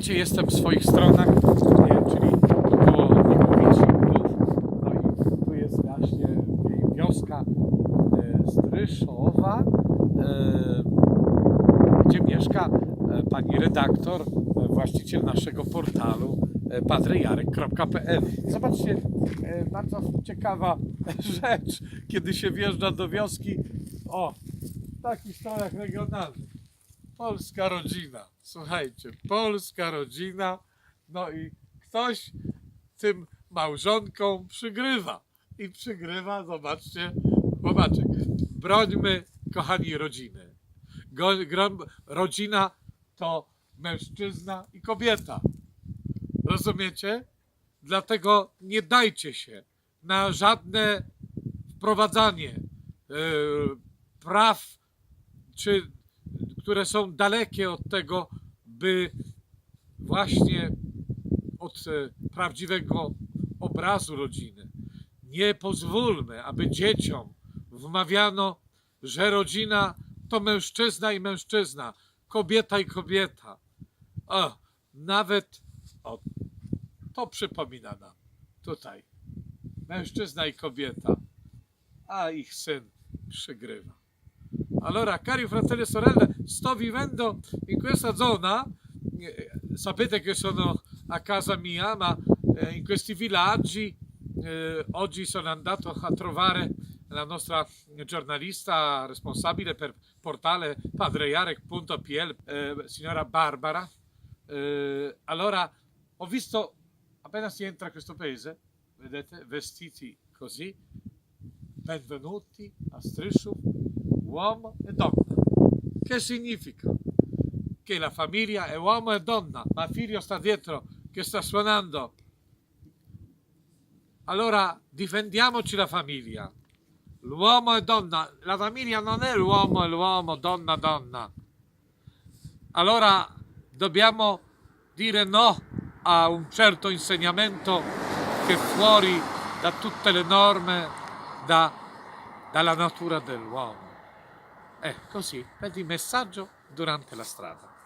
Wiecie, Jestem w swoich stronach, e, czyli około Mikowiczów. No i tu jest właśnie wioska e, Stryszowa, e, gdzie mieszka e, pani redaktor, właściciel naszego portalu padrejarek.pl. Zobaczcie, bardzo ciekawa rzecz, kiedy się wjeżdża do wioski. O, takich stronach regionalnych. Polska rodzina. Słuchajcie, polska rodzina. No i ktoś tym małżonkom przygrywa. I przygrywa, zobaczcie, chłopaczek. Brońmy, kochani, rodziny. Rodzina to mężczyzna i kobieta. Rozumiecie? Dlatego nie dajcie się na żadne wprowadzanie e, praw, czy, które są dalekie od tego, by właśnie od e, prawdziwego obrazu rodziny. Nie pozwólmy, aby dzieciom wmawiano, że rodzina to mężczyzna i mężczyzna, kobieta i kobieta. O, nawet o, to przypomina nam tutaj. Mężczyzna i kobieta, a ich syn przygrywa. Allora, cari fratelli e sorelle, sto vivendo in questa zona. eh, Sapete che sono a casa mia, ma eh, in questi villaggi eh, oggi sono andato a trovare la nostra giornalista responsabile per portale padreiarec.pl, eh, signora Barbara. Eh, allora, ho visto appena si entra in questo paese, vedete, vestiti così, benvenuti a Strisciu, uomo e donna. Che significa? Che la famiglia è uomo e donna, ma il figlio sta dietro che sta suonando. Allora difendiamoci la famiglia. L'uomo e donna, la famiglia non è l'uomo e l'uomo, donna donna. Allora dobbiamo dire no a un certo insegnamento che è fuori da tutte le norme, da- dalla natura dell'uomo. È così, vedi messaggio durante la strada.